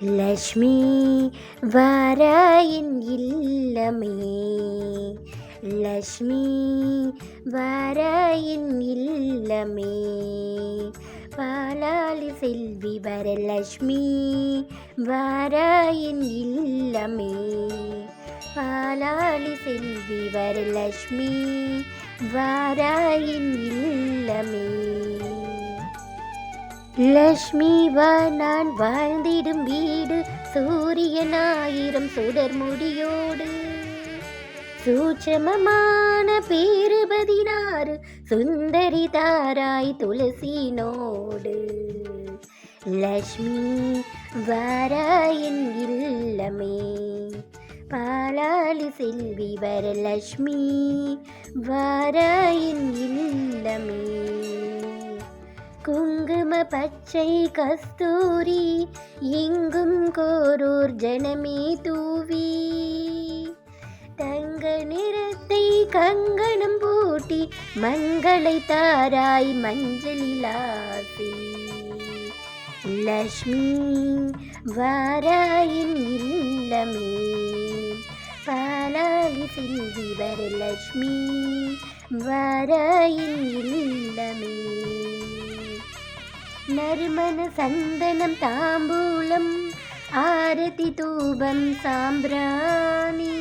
லக்ஷ்மி வரையின் இல்லமே. லக்ஷ்மி வரையின் இல்லமே. பாலாளி செல்வி வரலட்சுமி வரையின் இல்லமே. பாலாளி செல்வி வரலட்சுமி வரையின் இல்லமே லக்ஷ்மி நான் வாழ்ந்திடும் வீடு சூரியன் ஆயிரம் சுடர் முடியோடு. சூட்சமமான பேரு பதினாறு சுந்தரி தாராய் துளசினோடு. லக்ஷ்மி வாராயின் இல்லமே பாலாளி செல்வி வரலக்ஷ்மி வாராயின் இல்லமே. பச்சை கஸ்தூரி எங்கும் கோரூர் ஜனமே தூவி. தங்க நிறத்தை கங்கணம் பூட்டி மங்களை தாராய் மஞ்சளிலாசி லக்ஷ்மி வாராயின் இல்லமே. பாலாலி செல்வி வரலட்சுமி வாராயின் இல்லமே. நறுமண சந்தனம் தாம்பூலம் ஆரதி தூபம் சாம்பிராணி.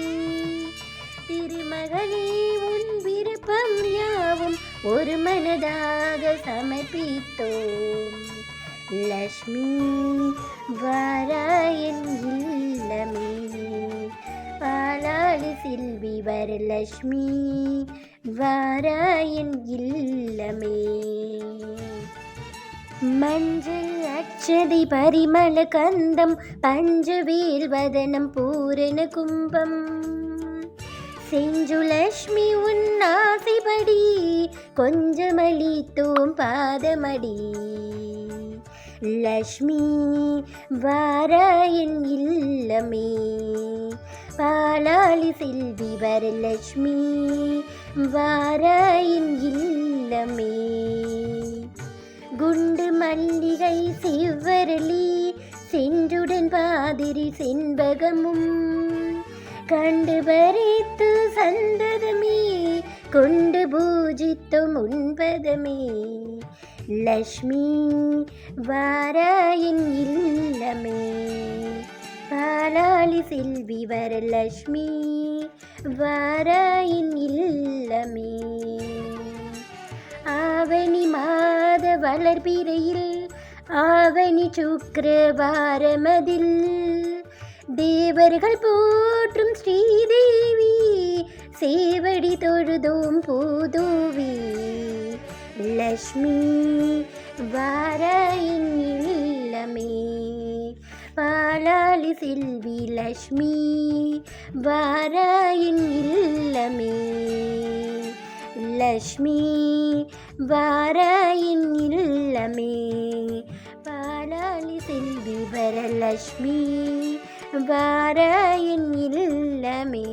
திருமகளே உன் விருப்பம் யாவும் ஒரு மனதாக சமர்ப்பித்தோம். லக்ஷ்மி வாராயன் இல்லமே. பாலாளி செல்வி வரலக்ஷ்மி வாராயன் இல்லமே. மஞ்சள் அச்சதி பரிமள கந்தம் பஞ்சவேல் வதனம் பூரண கும்பம். செஞ்சுலக்ஷ்மி உன் ஆசைப்படி கொஞ்சமளித்தோம் பாதமடி. லக்ஷ்மி வாராயன் இல்லமே. பாலாளி செல்வி வரலக்ஷ்மி வாராயன் இல்லமே. குண்டு மல்லிகை சிவரளி சென்றுடன் பாதிரி செண்பகமும். கண்டு பறித்து சந்ததமே கொண்டு பூஜித்தோம் உண்பதமே. லக்ஷ்மி வாராயின் இல்லமே. பாலாளி செல்வி வரலக்ஷ்மி வாராயின் இல்லமே. ஆவணி மாத வளர்பிறையில் ஆவணி சுக்கிரவாரமதில். தேவர்கள் போற்றும் ஸ்ரீதேவி சேவடி தொழுதோம் பூதூவி. லக்ஷ்மி வாராயின் இல்லமே. பாலாளி செல்வி லக்ஷ்மி வாராயின் இல்லமே லக்ஷ்மி வாராயின் இல்லமே பாலாளி செல்வி வரலக்ஷ்மி வாராயின் இல்லமே